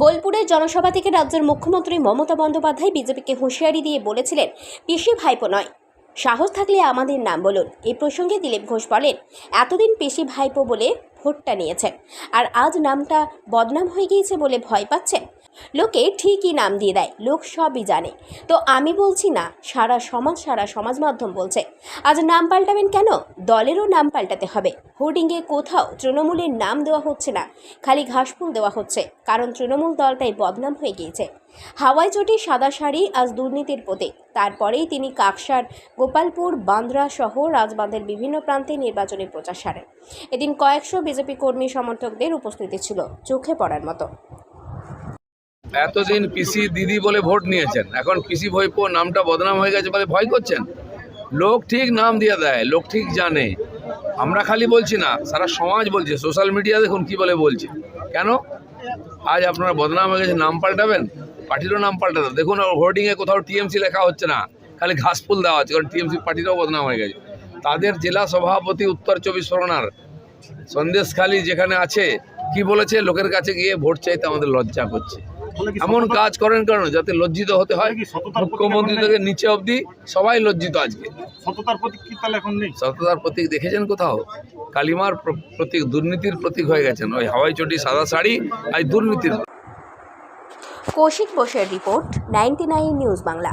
বোলপুরের জনসভা থেকে রাজ্যের মুখ্যমন্ত্রী মমতা বন্দ্যোপাধ্যায় বিজেপিকে হুঁশিয়ারি দিয়ে বলেছিলেন পিসি ভাইপো নয়। সাহস থাকলে আমাদের নাম বলুন। এই প্রসঙ্গে দিলীপ ঘোষ বলেন, এতদিন পেশি ভাইপো বলে ভোটটা নিয়েছেন আর আজ নামটা বদনাম হয়ে গিয়েছে বলে ভয় পাচ্ছেন লোকে ঠিকই নাম দিয়ে দেয়, লোক সবই জানে। তো আমি বলছি না, সারা সমাজ সারা সমাজ মাধ্যম বলছে। আজ নাম পাল্টাবেন কেন? দলেরও নাম পাল্টাতে হবে। হোর্ডিংয়ে কোথাও তৃণমূলের নাম দেওয়া হচ্ছে না, খালি ঘাসফুল দেওয়া হচ্ছে, কারণ তৃণমূল দলটাই বদনাম হয়ে গিয়েছে। হাওয়াই চটি সাদা শাড়ি, আজ দুর্নীতির প্রতীক তারপরেই তিনি কাকসার, গোপালপুর, বান্দ্রা সহ রাজবাঁধের বিভিন্ন প্রান্তে নির্বাচনী প্রচার সারেন। এদিন কয়েকশো বিজেপি কর্মী সমর্থকদের উপস্থিতি ছিল, চোখে পড়ার মতো। এতদিন পিসি দিদি বলে ভোট নিয়েছেন, এখন পিসি ভৈপো নামটা বদনাম হয়ে গেছে বলে ভয় করছেন? লোক ঠিক নাম দিয়ে দেয়, লোক ঠিক জানে। আমরা খালি বলছি না, সারা সমাজ বলছে, সোশ্যাল মিডিয়া দেখুন কি বলে বলছে। কেন? আজ আপনারা বদনাম হয়ে গেছে, নাম পাল্টাবেন? পার্টিরও নাম পাল্টাতে, দেখুন হোর্ডিংয়ে কোথাও টিএমসি লেখা হচ্ছে না, খালি ঘাসফুল দেওয়া হচ্ছে, কারণ টিএমসি পার্টিটাও বদনাম হয়ে গেছে। তাদের জেলা সভাপতি উত্তর চব্বিশ পরগনার সন্দেশখালী যেখানে আছে কি বলেছে? লোকের কাছে গিয়ে ভোট চাইতে আমাদের লজ্জা করছে। এমন কাজ করেন কেন? যাতে লজ্জিত হতে হয়। মুখ্যমন্ত্রী থেকে নিচে অবধি সবাই লজ্জিত আজকে। সততার প্রতীক দেখেছেন কোথাও? কালিমার প্রতীক দুর্নীতির প্রতীক হয়ে গেছেন। ওই হাওয়াই চটি সাদা শাড়ি আর দুর্নীতির কৌশিক বোসের রিপোর্ট নাইনটি নিউজ বাংলা।